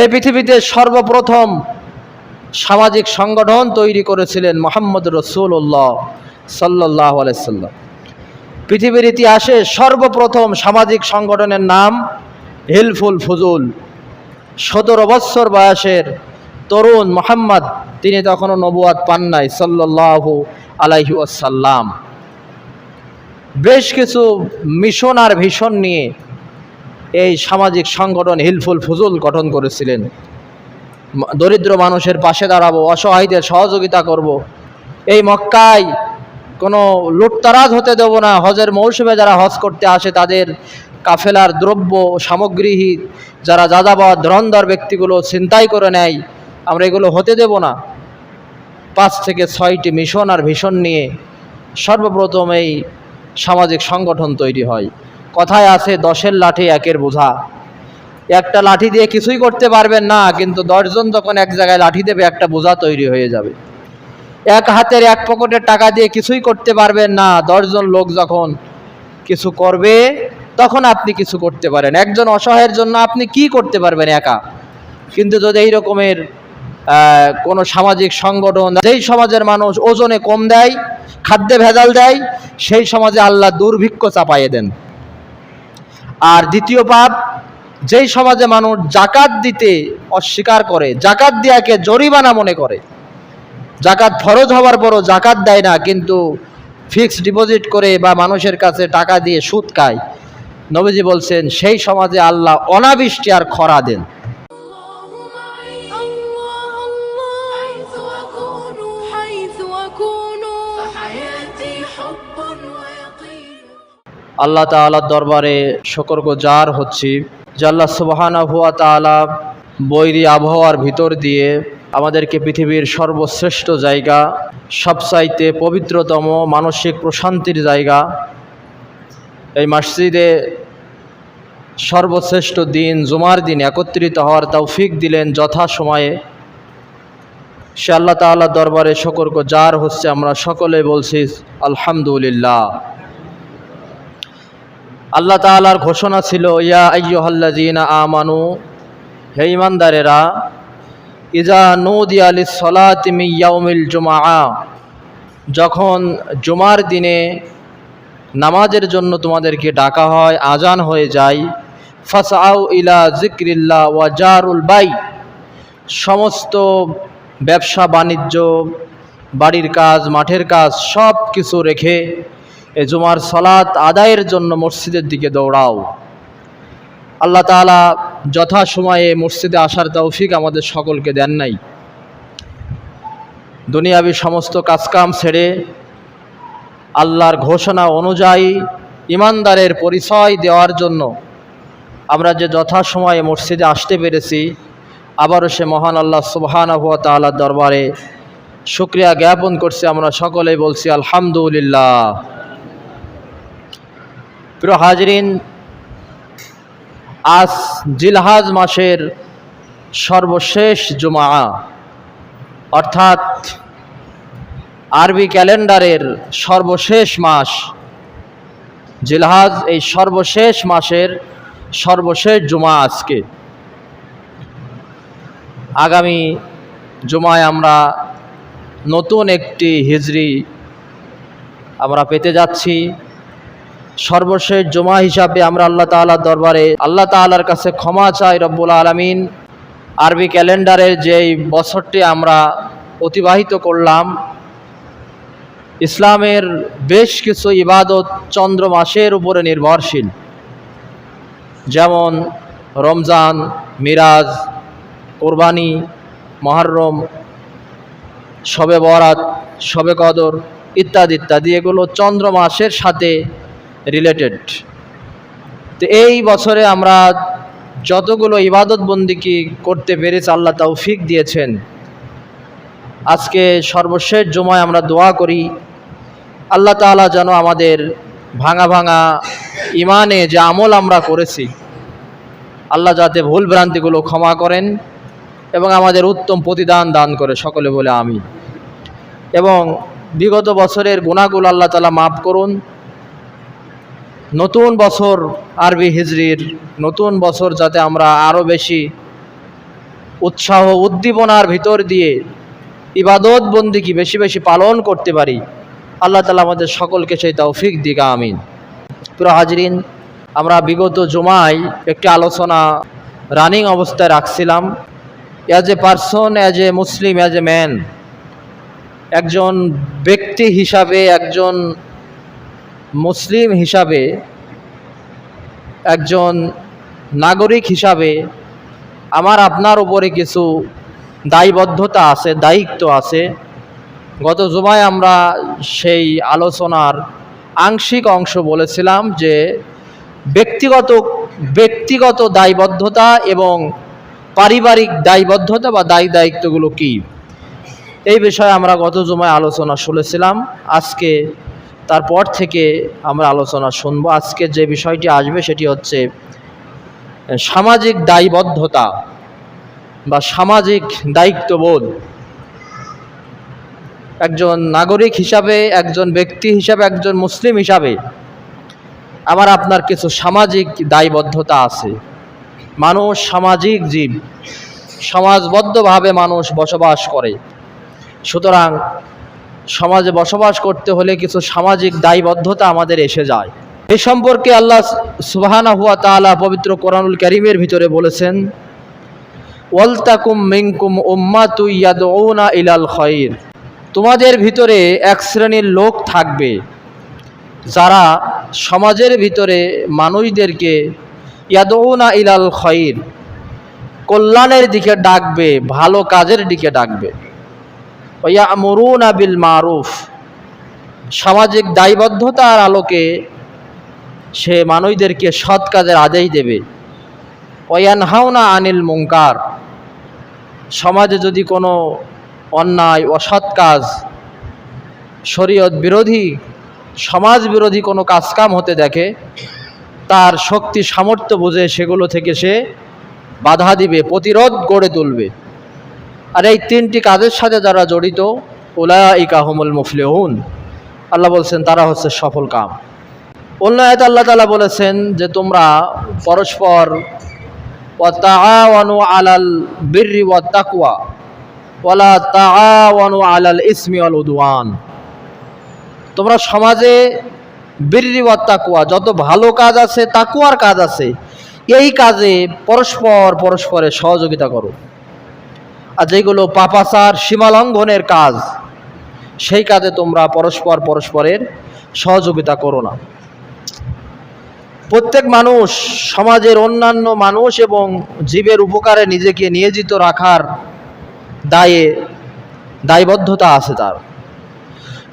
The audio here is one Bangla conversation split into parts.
এই পৃথিবীতে সর্বপ্রথম সামাজিক সংগঠন তৈরি করেছিলেন মোহাম্মদ রসুল্লাহ সাল্লাহ আলাইসাল্লাম পৃথিবীর ইতিহাসে সর্বপ্রথম সামাজিক সংগঠনের নাম হিলফুল ফুজুল। সতেরো বৎসর বয়সের তরুণ মোহাম্মদ, তিনি তখনও নবুয়াদ পান নাই সাল্লাহু আলাইহি আসাল্লাম বেশ কিছু মিশন আর ভীষণ নিয়ে এই সামাজিক সংগঠন হিলফুল ফুজুল গঠন করেছিলেন। দরিদ্র মানুষের পাশে দাঁড়াবো, অসহায়দের সহযোগিতা করব। এই মক্কায় কোনো লুটতারাজ হতে দেব না। হজের মৌসুমে যারা হজ করতে আসে, তাদের কাফেলার দ্রব্য সামগ্রী যারা যাযাবর ধরন্দর ব্যক্তিগুলো ছিনতাই করে নেয়, আমরা এগুলো হতে দেব না। পাঁচ থেকে ছয়টি মিশন আর ভীষণ নিয়ে সর্বপ্রথম এই সামাজিক সংগঠন তৈরি হয়। কথায় আছে, দশের লাঠি একের বোঝা। একটা লাঠি দিয়ে কিছুই করতে পারবেন না, কিন্তু দশজন যখন এক জায়গায় লাঠি দেবে, একটা বোঝা তৈরি হয়ে যাবে। এক হাতের এক পকেটের টাকা দিয়ে কিছুই করতে পারবেন না, দশজন লোক যখন কিছু করবে, তখন আপনি কিছু করতে পারেন। একজন অসহায়ের জন্য আপনি কি করতে পারবেন একা? কিন্তু যদি এই রকমের কোনো সামাজিক সংগঠন, যেই সমাজের মানুষ ওজনে কম দেয়, খাদ্যে ভেজাল দেয়, সেই সমাজে আল্লাহ দুর্ভিক্ষ চাপাইয়ে দেন। আর দ্বিতীয় পাপ, যেই সমাজে মানুষ জাকাত দিতে অস্বীকার করে, জাকাত দিয়াকে জরিমানা মনে করে। জাকাত ফরজ হওয়ার পরও জাকাত দেয় না, কিন্তু ফিক্সড ডিপোজিট করে বা মানুষের কাছে টাকা দিয়ে সুদ খায়। নবীজি বলছেন, সেই সমাজে আল্লাহ অনাবৃষ্টি আর খরা দেন। আল্লাহ তাআলার দরবারে শকর গুজার হচ্ছি যে আল্লাহ সুবহানা হুয়া তাআলা বৈরী আবহাওয়ার ভিতর দিয়ে আমাদেরকে পৃথিবীর সর্বশ্রেষ্ঠ জায়গা, সবচাইতে পবিত্রতম মানসিক প্রশান্তির জায়গা, এই মসজিদে সর্বশ্রেষ্ঠ দিন জুমার দিন একত্রিত হওয়ার তৌফিক দিলেন যথা সময়ে। সে আল্লাহ তাআলার দরবারে শকর গুজার হচ্ছে, আমরা সকলে বলছি আলহামদুলিল্লাহ। আল্লাহ তাআলার ঘোষণা ছিল, ইয়া আইয়ুহাল্লাযীনা আমানু, হে ইমানদারেরা ইজা নুদিয়া লিস-সালাতি মিন ইয়াউমিল জুমআ, যখন জুমার দিনে নামাজের জন্য তোমাদেরকে ডাকা হয়, আজান হয়ে যায়, ফাসআউ ইলা যিকরিল্লাহ ওয়া জারুল বাই, সমস্ত ব্যবসা, বাণিজ্য, বাড়ির কাজ, মাঠের কাজ সব কিছু রেখে এ জুমার সলাৎ আদায়ের জন্য মসজিদের দিকে দৌড়াও। আল্লাহ তাআলা যথা সময়ে মসজিদে আসার তৌফিক আমাদের সকলকে দেন নাই। দুনিয়াবি সমস্ত কাজকাম ছেড়ে আল্লাহর ঘোষণা অনুযায়ী ইমানদারের পরিচয় দেওয়ার জন্য আমরা যে যথা সময়ে মসজিদে আসতে পেরেছি, আবারও সে মহান আল্লাহ সুবহানাহু ওয়া তাআলার দরবারে শুক্রিয়া জ্ঞাপন করছি। আমরা সকলেই বলছি আলহামদুলিল্লাহ। প্রিয় হাজরিন, আজ জিলহাজ মাসের সর্বশেষ জুমা অর্থাৎ আরবি ক্যালেন্ডারের সর্বশেষ মাস। জিলহাজ এই সর্বশেষ মাসের সর্বশেষ জুমা আজকে। আগামী জুমায় আমরা নতুন একটি হিজরি আমরা পেতে যাচ্ছি। সর্বশেষ জমা হিসাবে আমরা আল্লাহ তাআলার দরবারে, আল্লাহ তাআলার কাছে ক্ষমা চাই রব্বুল আলমিন। আরবি ক্যালেন্ডারের যেই বছরটি আমরা অতিবাহিত করলাম, ইসলামের বেশ কিছু ইবাদত চন্দ্র মাসের উপরে নির্ভরশীল। যেমন রমজান, মিরাজ, কোরবানি, মহরম, শবে বরাত, শবে কদর ইত্যাদি ইত্যাদি। এগুলো চন্দ্র মাসের সাথে রিলেটেড তো এই বছরে আমরা যতগুলো ইবাদত বন্দিকি করতে পেরেছি, আল্লাহ তৌফিক দিয়েছেন। আজকে সর্বশেষ জমায় আমরা দোয়া করি, আল্লাহ তাআলা যেন আমাদের ভাঙা ভাঙা ইমানে যে আমল আমরা করেছি, আল্লাহ যাতে ভুল ভ্রান্তিগুলো ক্ষমা করেন এবং আমাদের উত্তম প্রতিদান দান করে, সকলে বলে আমি এবং বিগত বছরের গুণাগুলো আল্লাহ তালা মাফ করুন নতুন বছর আরবি হিজরির নতুন বছর যাতে আমরা আরও বেশি উৎসাহ উদ্দীপনার ভিতর দিয়ে ইবাদত বন্দিকে বেশি বেশি পালন করতে পারি। আল্লাহ তালা আমাদের সকলকে সেই তৌফিক দিকা, আমিন। প্রিয় হাজরিন, আমরা বিগত জুমায় একটি আলোচনা রানিং অবস্থায় রাখছিলাম। As a person as a Muslim as a man একজন ব্যক্তি হিসাবে, একজন মুসলিম হিসাবে একজন নাগরিক হিসাবে আমার আপনার উপরে কিছু দায়বদ্ধতা আছে, দায়িত্ব আছে। গত জুমায় আমরা সেই আলোচনার আংশিক অংশ বলেছিলাম যে ব্যক্তিগত ব্যক্তিগত দায়বদ্ধতা এবং পারিবারিক দায়বদ্ধতা বা দায়ী দায়িত্বগুলো কী? এই বিষয়ে আমরা গত জুমায় আলোচনা শুনেছিলাম। আজকে তারপর থেকে আমরা আলোচনা শুনব। আজকে যে বিষয়টি আসবে সেটি হচ্ছে, সামাজিক দায়বদ্ধতা বা সামাজিক দায়িত্ববোধ। একজন নাগরিক হিসাবে, একজন ব্যক্তি হিসাবে, একজন মুসলিম হিসাবে আমার আপনার কিছু সামাজিক দায়বদ্ধতা আছে। মানুষ সামাজিক জীব, সমাজবদ্ধভাবে মানুষ বসবাস করে। সুতরাং সমাজে বসবাস করতে হলে কিছু সামাজিক দায়বদ্ধতা আমাদের এসে যায়। এই সম্পর্কে আল্লাহ সুবাহানা হুয়া তাআলা পবিত্র কোরআনুল করিমের ভিতরে বলেছেন, ওয়ালতাকুম মিনকুম উম্মাতু ইয়াদউনা ইলাল খৈর তোমাদের ভিতরে এক শ্রেণির লোক থাকবে, যারা সমাজের ভিতরে মানুষদেরকে ইয়াদউনা ইলাল খৈর কল্যাণের দিকে ডাকবে, ভালো কাজের দিকে ডাকবে। ওয়ামরুনা বিল মারুফ সামাজিক দায়বদ্ধতার আলোকে সে মানুষদেরকে সৎ কাজের আদেশ দেবে। ওয়ানহাউনা আনিল মুঙ্কার সমাজে যদি কোনো অন্যায়, অসৎ কাজ, শরীয়ত বিরোধী, সমাজ বিরোধী কোনো কাজকাম হতে দেখে, তার শক্তি, সামর্থ্য বুঝে সেগুলো থেকে সে বাধা দিবে, প্রতিরোধ গড়ে তুলবে। আর এই তিনটি কাজের সাথে যারা জড়িত ওলা ইকাহমুল মুফলেহুন। আল্লাহ বলছেন, তারা হচ্ছে সফল কাম। অন্য আয়াতে আল্লাহ তালা বলেছেন যে, তোমরা পরস্পর আলাল বিররি ওয়াত তাকওয়া, ওয়ালা তাআওয়ানু আলাল ইসমি আল উদওয়ান। তোমরা সমাজে বিররি ওয়াত তাকওয়া, যত ভালো কাজ আছে তাকুয়ার কাজ আছে, এই কাজে পরস্পর পরস্পরের সহযোগিতা করো। আর যেগুলো পাপাচার সীমালঙ্ঘনের কাজ, সেই কাজে তোমরা পরস্পর পরস্পরের সহযোগিতা করো না। প্রত্যেক মানুষ, সমাজের অন্যান্য মানুষ এবং জীবের উপকারে নিজেকে নিয়োজিত রাখার দায়ে, দায়বদ্ধতা আছে তার।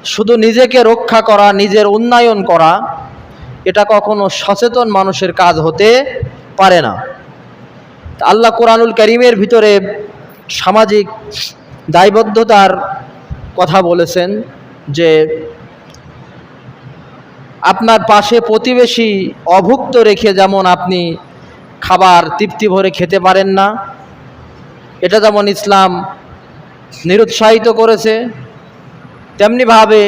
শুধু নিজেকে রক্ষা করা, নিজের উন্নয়ন করা, এটা কখনো সচেতন মানুষের কাজ হতে পারে না। আল্লাহ কোরআনুল করিমের ভিতরে সামাজিক দায়বদ্ধতার কথা বলেছেন যে আপনার পাশে প্রতিবেশী অভুক্ত রেখে যেমন আপনি খাবার তৃপ্তি ভরে খেতে পারেন না, এটা যেমন ইসলাম নিরুৎসাহিত করেছে, তেমনিভাবে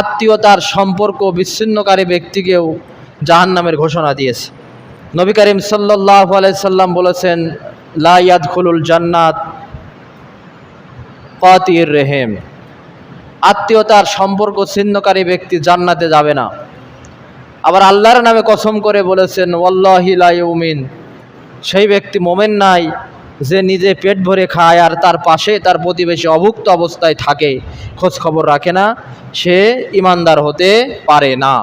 আত্মীয়তার সম্পর্ক বিচ্ছিন্নকারী ব্যক্তিকেও জাহান্নামের ঘোষণা দিয়েছে। নবী করিম সাল্লাহ আলাইসাল্লাম বলেছেন, লা ইয়াদখুলুল জান্নাত কাতির রেহেম। আত্মীয়তার সম্পর্ক ছিন্নকারী ব্যক্তি জান্নাতে যাবে না। আবার আল্লাহর নামে কসম করে বলেছেন ওয়াল্লাহিলাউমিন সেই ব্যক্তি মোমেন নাই, যে নিজে পেট ভরে খায় আর তার পাশে তার প্রতিবেশী অভুক্ত অবস্থায় থাকে খোঁজ খবর রাখে না, সে ইমানদার হতে পারে না।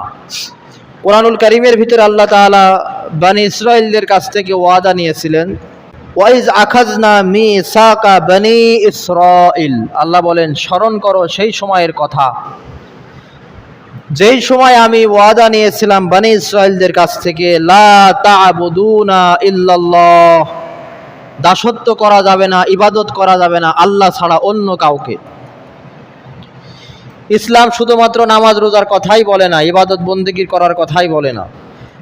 কোরআনুল করিমের ভিতরে আল্লাহ তাআলা বানি ইসরায়েলদের কাছ থেকে ওয়াদা নিয়েছিলেন ওয়াইজ আখাজনা মি সাকা বানি ইসরাইল আল্লাহ বলেন, স্মরণ করো সেই সময়ের কথা। যেই সময় আমি ওয়াদা নিয়েছিলাম বানি ইসরায়েলদের কাছ থেকে, লা তা'বুদুনা ইল্লাল্লাহ, দাসত্ব করা যাবে না, ইবাদত করা যাবে না, আল্লাহ ছাড়া অন্য কাউকে। ইসলাম শুধুমাত্র নামাজ রোজার কথাই বলে না, ইবাদত বন্দিগির করার কথাই বলে না।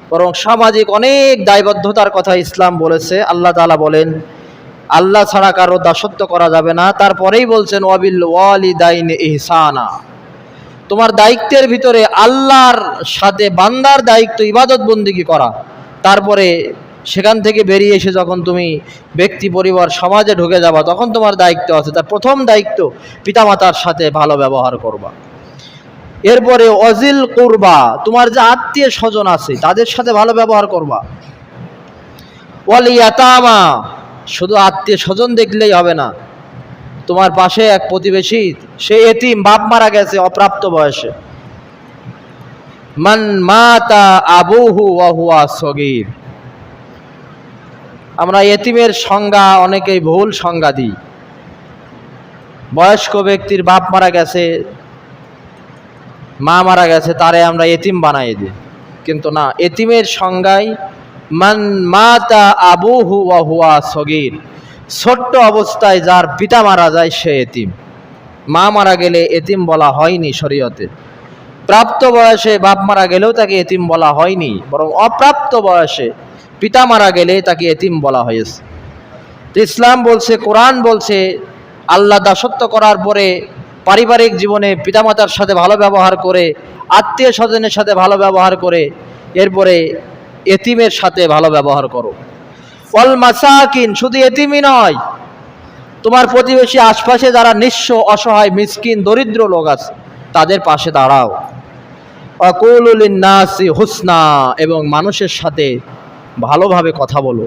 বরং সামাজিক অনেক দায়বদ্ধতার কথা ইসলাম বলেছে। আল্লাহ তালা বলেন, আল্লাহ ছাড়া কারও দাসত্ব করা যাবে না। তারপরেই বলছেন, ওয়াবিল ওয়ালিদাইন ইহসানা। তোমার দায়িত্বের ভিতরে আল্লাহর সাথে বান্দার দায়িত্ব, ইবাদত বন্দিগি করা। তারপরে সেখান থেকে বেরিয়ে এসে যখন তুমি ব্যক্তি, পরিবার, সমাজে ঢুকে যাবা, তখন তোমার দায়িত্ব আছে। তার প্রথম দায়িত্ব পিতামাতার সাথে ভালো ব্যবহার করবা। এরপরে অজিল করবা, তোমার যে আত্মীয় স্বজন আছে, তাদের সাথে ভালো ব্যবহার করবা। ওয়াল ইয়াতামা, শুধু আত্মীয় স্বজন দেখলেই হবে না। তোমার পাশে এক প্রতিবেশী, সে এতিম, বাপ মারা গেছে অপ্রাপ্ত বয়সে। মান মাতা আবুহু ওয়া হুয়া সগীর। আমরা এতিমের সংজ্ঞা, অনেকেই ভুল সংজ্ঞা দিই। বয়স্ক ব্যক্তির বাপ মারা গেছে মা মারা গেছে, তারে আমরা এতিম বানাই দিই। কিন্তু না, এতিমের সংজ্ঞায়, মান মাতা আবুহু ওয়া হুয়া সগীর ছোট্ট অবস্থায় যার পিতা মারা যায়, সে এতিম। মা মারা গেলে এতিম বলা হয়নি শরীয়তে। প্রাপ্ত বয়সে বাপ মারা গেলেও তাকে এতিম বলা হয়নি, বরং অপ্রাপ্ত বয়সে পিতা মারা গেলে তাকে এতিম বলা হয়েছে। ইসলাম বলছে, কোরআন বলছে, আল্লাহ দাসত্ব করার পরে পারিবারিক জীবনে পিতামাতার সাথে ভালো ব্যবহার করে, আত্মীয় স্বজনের সাথে ভালো ব্যবহার করে, এরপরে এতিমের সাথে ভালো ব্যবহার করো। ফল মাসাকিন, শুধু এতিমই নয়, তোমার প্রতিবেশী আশপাশে যারা নিঃস্ব, অসহায়, মিসকিন, দরিদ্র লোক আছে, তাদের পাশে দাঁড়াও। অকুলুলিন্নাসি হুসনা, এবং মানুষের সাথে ভালোভাবে কথা বলো।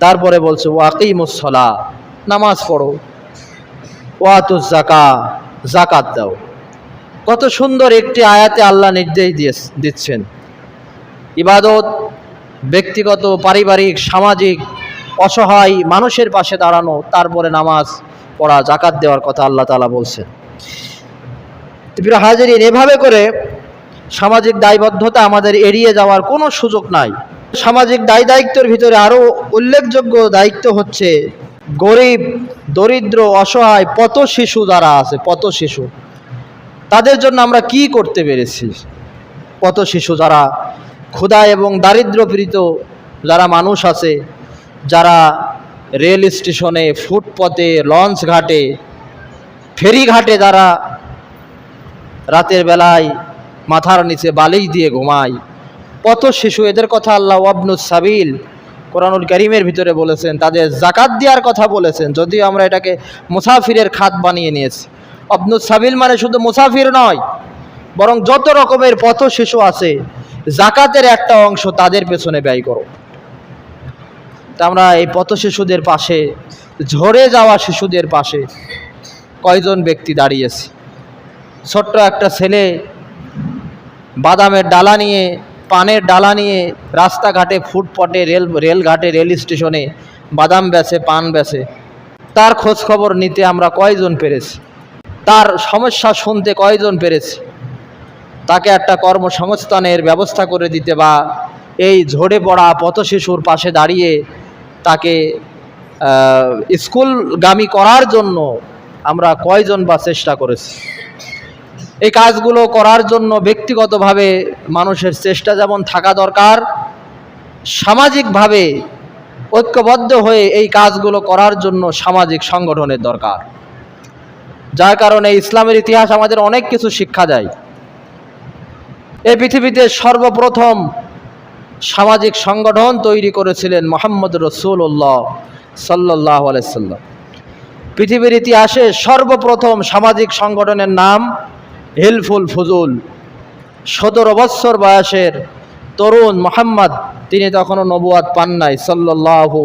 তারপরে বলছে ওয়াকিমুসলা নামাজ পড়ো। ওয়াতুস জাকা জাকাত দাও। কত সুন্দর একটি আয়াতে আল্লাহ নির্দেশ দিয়ে দিচ্ছেন। ইবাদত ব্যক্তিগত, পারিবারিক, সামাজিক, অসহায় মানুষের পাশে দাঁড়ানো, তারপরে নামাজ পড়া জাকাত দেওয়ার কথা আল্লাহ তালা বলছেন। প্রিয় হাজিরিন, এভাবে করে সামাজিক দায়বদ্ধতা আমাদের এড়িয়ে যাওয়ার কোনো সুযোগ নাই। সামাজিক দায় দায়িত্বের ভিতরে আরও উল্লেখযোগ্য দায়িত্ব হচ্ছে গরিব, দরিদ্র, অসহায় পত শিশু যারা আছে পত শিশু, তাদের জন্য আমরা কি করতে পেরেছি? পত শিশু যারা ক্ষুধা এবং দারিদ্র্যপীড়িত যারা মানুষ আছে, যারা রেল স্টেশনে, ফুটপথে, লঞ্চ ঘাটে ফেরি ঘাটে যারা রাতের বেলায় মাথার নিচে বালিশ দিয়ে ঘুমায় কত শিশু, এদের কথা আল্লাহ আবনুস সাবিল কোরআনুল করিমের ভিতরে বলেছেন, তাদের জাকাত দেওয়ার কথা বলেছেন, যদিও আমরা এটাকে মুসাফিরের খাত বানিয়ে নিয়েছি। আবনুস সাবিল মানে শুধু মুসাফির নয়, বরং যত রকমের পথ শিশু আছে জাকাতের একটা অংশ তাদের পেছনে ব্যয় করো। তা আমরা এই পথ শিশুদের পাশে, ঝরে যাওয়া শিশুদের পাশে কয়জন ব্যক্তি দাঁড়িয়েছে? ছোট্ট একটা ছেলে বাদামের ডালা নিয়ে পানের ডালা নিয়ে রাস্তাঘাটে ফুটপটে রেল, রেলঘাটে রেল স্টেশনে বাদাম বেচে পান বেচে তার খোঁজ খবর নিতে আমরা কয়জন পেরেছি? তার সমস্যা শুনতে কয়জন পেরেছি? তাকে একটা কর্মসংস্থানের ব্যবস্থা করে দিতে বা এই ঝরে পড়া পথ শিশুর পাশে দাঁড়িয়ে তাকে স্কুলগামী করার জন্য আমরা কয়জন বা চেষ্টা করেছি? এই কাজগুলো করার জন্য ব্যক্তিগতভাবে মানুষের চেষ্টা যেমন থাকা দরকার, সামাজিকভাবে ঐক্যবদ্ধ হয়ে এই কাজগুলো করার জন্য সামাজিক সংগঠনের দরকার। যার কারণে ইসলামের ইতিহাস আমাদের অনেক কিছু শিক্ষা দেয়। এই পৃথিবীতে সর্বপ্রথম সামাজিক সংগঠন তৈরি করেছিলেন মোহাম্মদ রসুল্লাহ সাল্লাহ আলাইসাল্লাম পৃথিবীর ইতিহাসে সর্বপ্রথম সামাজিক সংগঠনের নাম হিলফুল ফজুল। সতেরো বৎসর বয়সের তরুণ মোহাম্মদ, তিনি তখনও নবুয়াদ পান নাই সাল্লাহু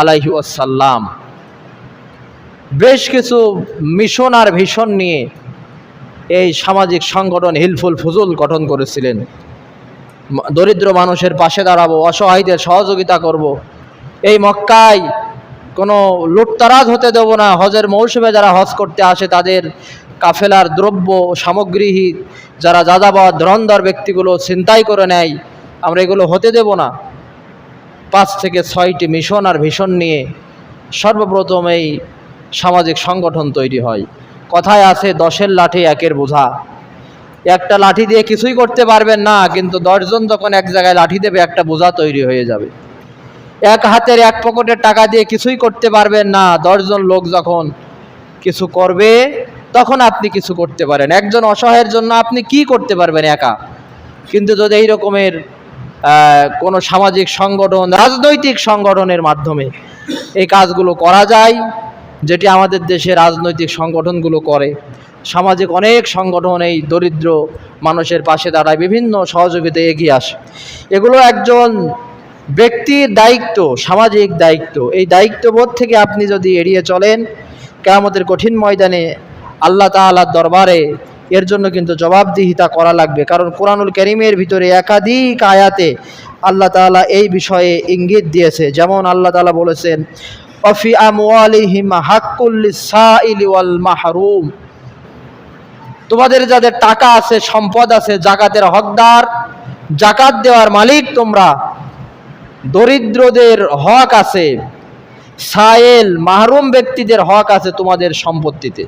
আলাইহি আসাল্লাম বেশ কিছু মিশন আর ভীষণ নিয়ে এই সামাজিক সংগঠন হিলফুল ফজুল গঠন করেছিলেন। দরিদ্র মানুষের পাশে দাঁড়াবো, অসহায়দের সহযোগিতা করব। এই মক্কায় কোনো লুটতারাজ হতে দেব না, হজের মৌসুমে যারা হজ করতে আসে তাদের কাফেলার দ্রব্য সামগ্রী যারা যাযাবর ধরন্দর ব্যক্তিগুলো ছিনতাই করে নেয়, আমরা এগুলো হতে দেব না। পাঁচ থেকে ছয়টি মিশন আর ভীষণ নিয়ে সর্বপ্রথম এই সামাজিক সংগঠন তৈরি হয়। কথায় আছে, দশের লাঠি একের বোঝা। একটা লাঠি দিয়ে কিছুই করতে পারবেন না, কিন্তু দশজন যখন এক জায়গায় লাঠি দেবে, একটা বোঝা তৈরি হয়ে যাবে। এক হাতের এক পকেটের টাকা দিয়ে কিছুই করতে পারবেন না, দশজন লোক যখন কিছু করবে তখন আপনি কিছু করতে পারেন। একজন অসহায়ের জন্য আপনি কি করতে পারবেন একা? কিন্তু যদি এই রকমের কোনো সামাজিক সংগঠন, রাজনৈতিক সংগঠনের মাধ্যমে এই কাজগুলো করা যায়, যেটি আমাদের দেশে রাজনৈতিক সংগঠনগুলো করে, সামাজিক অনেক সংগঠন এই দরিদ্র মানুষের পাশে দাঁড়ায়, বিভিন্ন সহযোগিতায় এগিয়ে আসে। এগুলো একজন ব্যক্তির দায়িত্ব, সামাজিক দায়িত্ব। এই দায়িত্ববোধ থেকে আপনি যদি এড়িয়ে চলেন, কেয়ামতের কঠিন ময়দানে আল্লাহ তাআলার দরবারে এর জন্য কিন্তু জবাবদিহিতা করা লাগবে। কারণ কোরআনুল করিমের ভিতরে একাধিক আয়াতে আল্লাহ তাআলা এই বিষয়ে ইঙ্গিত দিয়েছে। যেমন আল্লাহ তালা বলেছেন অফি আমওয়ালিহিম হাক্কুল সাইলি ওয়াল মাহরুম। তোমাদের যাদের টাকা আছে, সম্পদ আছে, জাকাতের হকদার, জাকাত দেওয়ার মালিক তোমরা, দরিদ্রদের হক আছে, সায়েল, মাহরুম ব্যক্তিদের হক আছে তোমাদের সম্পত্তিতে।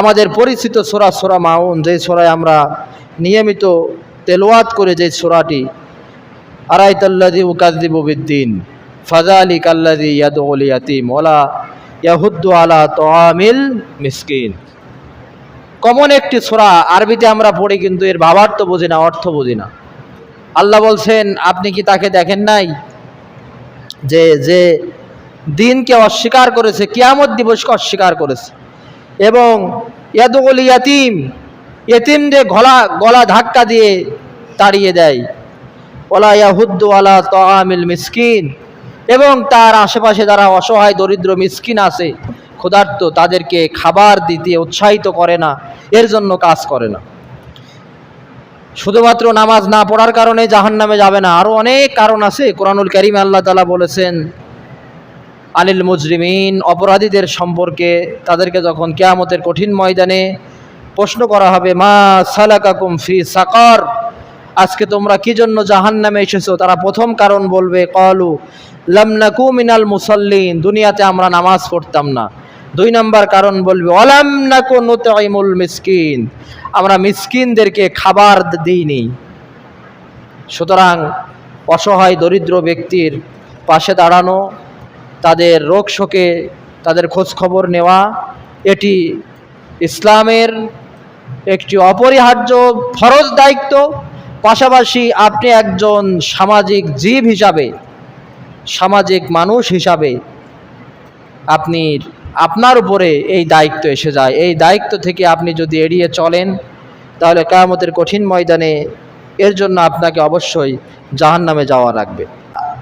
আমাদের পরিচিত সোরা সোরা মাউন যে সোরায় আমরা নিয়মিত তেলোয়াত করে যে সোরাটি আরাইতাল্লাদি ফাজা আলী কাল্লাদি ইয়াদুল ইয়াতিম ওলা ইয়াহুদ্দু আলা তোয়ামিল মিসকিন। কমন একটি সোরা, আরবিতে আমরা পড়ি কিন্তু এর ভাবার তো বুঝি না, অর্থ বুঝি না। আল্লাহ বলছেন, আপনি কি তাকে দেখেন নাই? যে যে দিনকে অস্বীকার করেছে, কিয়ামত দিবসকে অস্বীকার করেছে। এবং ইয়াদুল ইয়াতিম ইয়েতিমদের গলা গলা ধাক্কা দিয়ে তাড়িয়ে দেয়। ওলা ইয়াহুদ্দু তামিল মিসকিন। এবং তার আশেপাশে যারা অসহায়, দরিদ্র মিসকিন আছে, ক্ষুধার্ত, তাদেরকে খাবার দিতে উৎসাহিত করে না, এর জন্য কাজ করে না। শুধুমাত্র নামাজ না পড়ার কারণে জাহান নামে যাবে না। আরও অনেক কারণ আছে। কোরআনুল করিম আল্লাহ তালা বলেছেন আনিল মুজরিমিন অপরাধীদের সম্পর্কে তাদেরকে যখন কেয়ামতের কঠিন ময়দানে প্রশ্ন করা হবে, মা সালাকাকুম ফি সাকার আজকে তোমরা কি জন্য জাহান নামে এসেছ? তারা প্রথম কারণ বলবে, কলু লামনাকু মিনাল মুসল্লিন দুনিয়াতে আমরা নামাজ পড়তাম না। দুই নম্বর কারণ বলবে অলাম নাকু নুতাইমুল মিসকিন আমরা মিসকিনদেরকে খাবার দিইনি। সুতরাং অসহায়, দরিদ্র ব্যক্তির পাশে দাঁড়ানো তাদের রোগ শোকে তাদের খোঁজ খবর নেওয়া, এটি ইসলামের একটি অপরিহার্য ফরজ দায়িত্ব। পাশাপাশি আপনি একজন সামাজিক জীব হিসাবে, সামাজিক মানুষ হিসাবে আপনি, আপনার উপরে এই দায়িত্ব এসে যায়। এই দায়িত্ব থেকে আপনি যদি এড়িয়ে চলেন, তাহলে কেয়ামতের কঠিন ময়দানে এর জন্য আপনাকে অবশ্যই জাহান নামে যাওয়া লাগবে।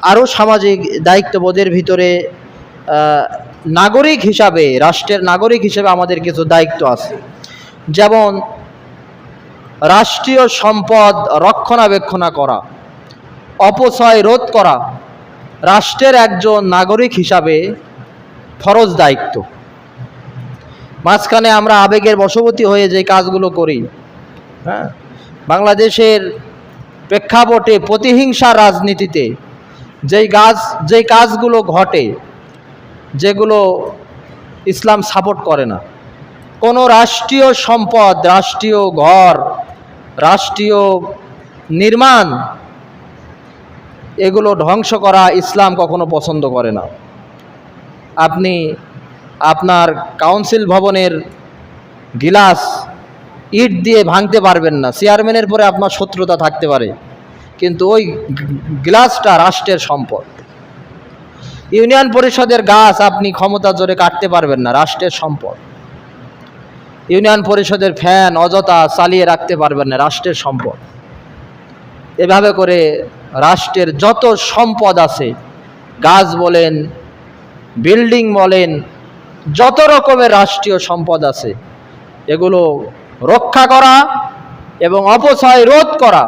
আরও সামাজিক দায়িত্ববোধের ভিতরে নাগরিক হিসাবে, রাষ্ট্রের নাগরিক হিসেবে আমাদের কিছু দায়িত্ব আছে। যেমন, রাষ্ট্রীয় সম্পদ রক্ষণাবেক্ষণা করা, অপচয় রোধ করা, রাষ্ট্রের একজন নাগরিক হিসাবে ফরজ দায়িত্ব। মাঝখানে আমরা আবেগের বশবর্তী হয়ে যে কাজগুলো করি হ্যাঁ? বাংলাদেশের প্রেক্ষাপটে প্রতিহিংসা রাজনীতিতে যেই গাছ, যেই কাজগুলো ঘটে, যেগুলো ইসলাম সাপোর্ট করে না। কোনো রাষ্ট্রীয় সম্পদ, রাষ্ট্রীয় ঘর, রাষ্ট্রীয় নির্মাণ, এগুলো ধ্বংস করা ইসলাম কখনো পছন্দ করে না। আপনি আপনার কাউন্সিল ভবনের গিলাস ইট দিয়ে ভাঙতে পারবেন না। চেয়ারম্যানের পরে আপনার শত্রুতা থাকতে পারে। কিন্তু ওই গ্লাসটা রাষ্ট্রের সম্পদ। ইউনিয়ন পরিষদের গাছ আপনি ক্ষমতা জোরে কাটতে পারবেন না, রাষ্ট্রের সম্পদ। ইউনিয়ন পরিষদের ফ্যান অযথা চালিয়ে রাখতে পারবেন না, রাষ্ট্রের সম্পদ। এভাবে করে রাষ্ট্রের যত সম্পদ আছে, গাছ বলেন, বিল্ডিং বলেন, যত রকমের রাষ্ট্রীয় সম্পদ আছে, এগুলো রক্ষা করা এবং অপচয় রোধ করা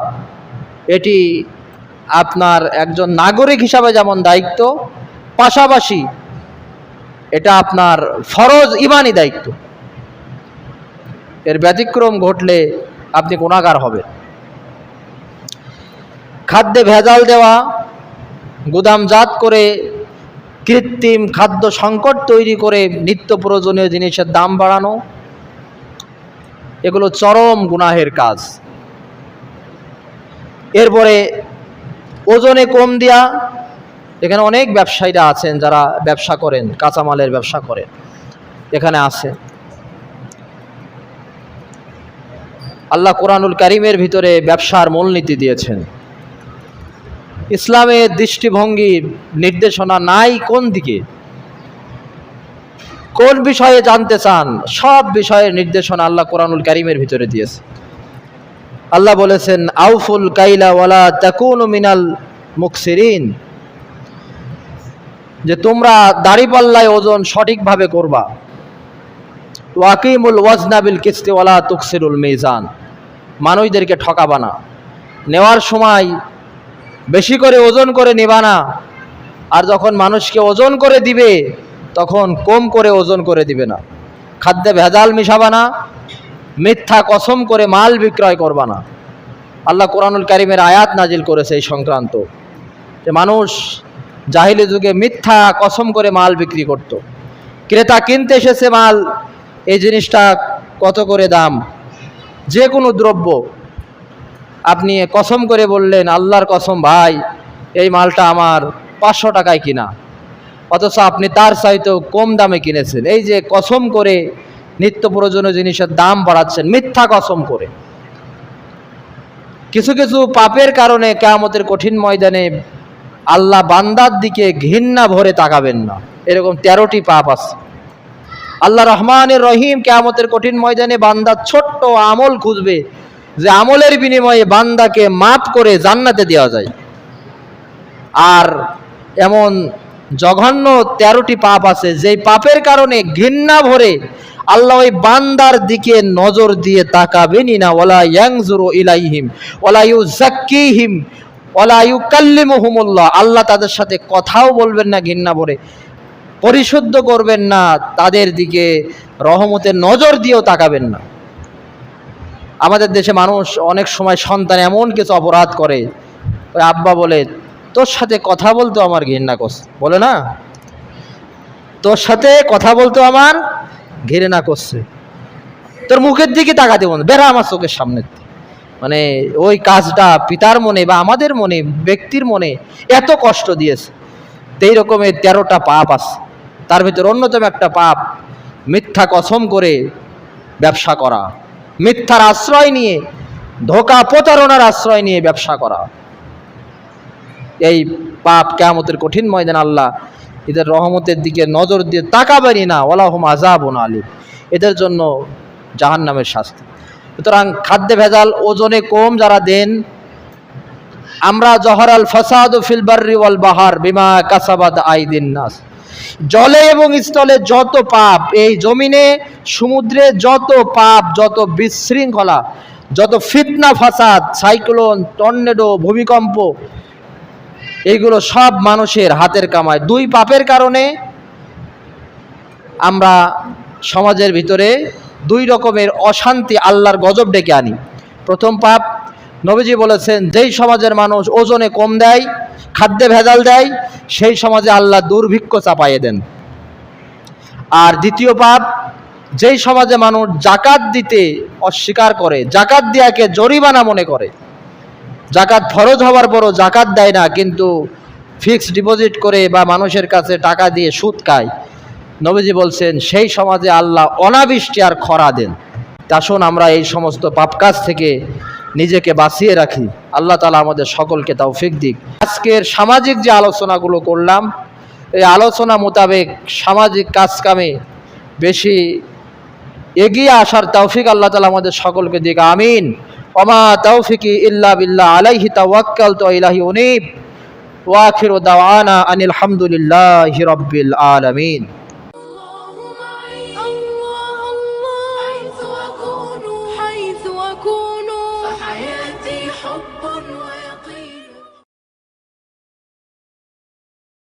এটি আপনার একজন নাগরিক হিসাবে যেমন দায়িত্ব, পাশাপাশি এটা আপনার ফরজ ইমানি দায়িত্ব। এর ব্যতিক্রম ঘটলে আপনি গুণাগার হবেন। খাদ্যে ভেজাল দেওয়া, গুদামজাত করে কৃত্রিম খাদ্য সংকট তৈরি করে নিত্য প্রয়োজনীয় জিনিসের দাম বাড়ানো, এগুলো চরম গুনাহের কাজ। এরপরে ওজনে কম দেয়া এখানে অনেক ব্যবসায়ীরা আছেন যারা ব্যবসা করেন, কাঁচামালের ব্যবসা করেন। এখানে আছে। আল্লাহ কোরআনুল কারিমের ভিতরে ব্যবসার মূলনীতি দিয়েছেন। ইসলামের দৃষ্টিভঙ্গি নির্দেশনা নাই কোন দিকে? কোন বিষয়ে জানতে চান? সব বিষয়ের নির্দেশনা আল্লাহ কোরআনুল কারিমের ভিতরে দিয়েছে। আল্লাহ বলেছেন, আউফুল কাইলা ওয়ালা তাকুন মিনাল মুকসিরিন। যে তোমরা দাড়িপাল্লায় ওজন সঠিকভাবে করবা। ওয়াকিমুল ওয়াজনাবিল কিস্তি ওয়ালা তুকসিরুল মিজান। মানুষদেরকে ঠকাবা না। নেওয়ার সময় বেশি করে ওজন করে নেবা না। আর যখন মানুষকে ওজন করে দিবে, তখন কম করে ওজন করে দিবে না। খাদ্যে ভেজাল মিশাবা না। মিথ্যা কসম করে মাল বিক্রয় করবা না। আল্লাহ কোরআনুল কারিমের আয়াত নাজিল করেছে এই সংক্রান্ত। যে মানুষ জাহিলি যুগে মিথ্যা কসম করে মাল বিক্রি করত। ক্রেতা কিনতে এসেছে মাল, এই জিনিসটা কত করে দাম? যে কোনো দ্রব্য। আপনি কসম করে বললেন, আল্লাহর কসম ভাই, এই মালটা আমার পাঁচশো টাকায় কিনা। অথচ আপনি তার চাইতেও কম দামে কিনেছেন। এই যে কসম করে নিত্য প্রয়োজনীয় জিনিসের দাম বাড়াচ্ছেন, মিথ্যা কসম করে। কিছু কিছু পাপের কারণে কেয়ামতের কঠিন ময়দানে আল্লাহ বান্দার দিকে ঘৃণা ভরে তাকাবেন না। এরকম তেরোটি পাপ আছে। আল্লাহ রহমানের রহিম কেয়ামতের কঠিন ময়দানে বান্দার ছোট্ট আমল খুঁজবে যে আমলের বিনিময়ে বান্দাকে মাফ করে জান্নাতে দেওয়া যায়। আর এমন জঘন্য তেরোটি পাপ আছে, যেই পাপের কারণে ঘৃণা ভরে আল্লাহ ওই বান্দার দিকে নজর দিয়ে তাকাবেনই না। ওলা ইয়াংজুরু ইলাইহিম ওলা ইউ জাক্কিহিম ওলা আল্লাহ তাদের সাথে কথাও বলবেন না, ঘৃণা ভরে। পরিশুদ্ধ করবেন না, তাদের দিকে রহমতের নজর দিয়েও তাকাবেন না। আমাদের দেশে মানুষ অনেক সময় সন্তান এমন কিছু অপরাধ করে। ওই আব্বা বলে, তোর সাথে কথা বলতো আমার ঘৃণা করছে। বলে না, তোর সাথে কথা বলতো আমার ঘৃণা করছে। তোর মুখের দিকে তাকাতে বন্ধ, বেড়া আমার চোখের সামনে। মানে ওই কাজটা পিতার মনে বা আমাদের মনে, ব্যক্তির মনে এত কষ্ট দিয়েছে। এই রকমের তেরোটা পাপ আছে। তার ভিতর অন্যতম একটা পাপ, মিথ্যা কসম করে ব্যবসা করা। মিথ্যার আশ্রয় নিয়ে, ধোকা প্রতারণার আশ্রয় নিয়ে ব্যবসা করা। এই পাপ কেয়ামতের কঠিন ময়দান আল্লাহ এদের রহমতের দিকে নজর দিয়ে তাকাবেনি না ওলাহম আজাবন আলী এদের জন্য জাহান নামের শাস্তি। সুতরাং খাদ্যে ভেজাল ওজনে কম যারা দেন, আমরা জহরাল ফসাদ ফিল বার্রি ওয়াল বাহার বিমা কাসাবাদ আইদিন নাস। জলে এবং স্থলে যত পাপ, এই জমিনে সমুদ্রে যত পাপ, যত বিশৃঙ্খলা, যত ফিতনা ফাসাদ, সাইক্লোন, টর্নেডো, ভূমিকম্প এইগুলো সব মানুষের হাতের কামায় দুই পাপের কারণে আমরা সমাজের ভিতরে দুই রকমের অশান্তি আল্লাহর গজব ডেকে আনি। প্রথম পাপ, নবীজি বলেছেন, যেই সমাজের মানুষ ওজনে কম দেয়, খাদ্যে ভেজাল দেয়, সেই সমাজে আল্লাহ দুর্ভিক্ষ চাপাইয়ে দেন। আর দ্বিতীয় পাপ, যেই সমাজে মানুষ জাকাত দিতে অস্বীকার করে, জাকাত দিয়াকে জরিমানা মনে করে জাকাত ফরজ হওয়ার পরও জাকাত দেয় না, কিন্তু ফিক্সড ডিপোজিট করে বা মানুষের কাছে টাকা দিয়ে সুদ খায়। নবীজি বলছেন, সেই সমাজে আল্লাহ অনাবৃষ্টি আর খরা দেন। তা আসুন আমরা এই সমস্ত পাপ কাজ থেকে নিজেকে বাঁচিয়ে রাখি। আল্লাহ তালা আমাদের সকলকে তৌফিক দিক। আজকের সামাজিক যে আলোচনাগুলো করলাম, এই আলোচনা মোতাবেক সামাজিক কাজ কামে বেশি এগিয়ে আসার তৌফিক আল্লাহ তালা আমাদের সকলকে দিক। আমিন। ওমা তৌফিকি ইল্লা বিল্লাহ, আলাইহি তাওয়াক্কাল তো ইলাহি উনিব। ওয়াখির দাওয়ানা আনিল হামদুলিল্লাহি রব্বিল আলামিন।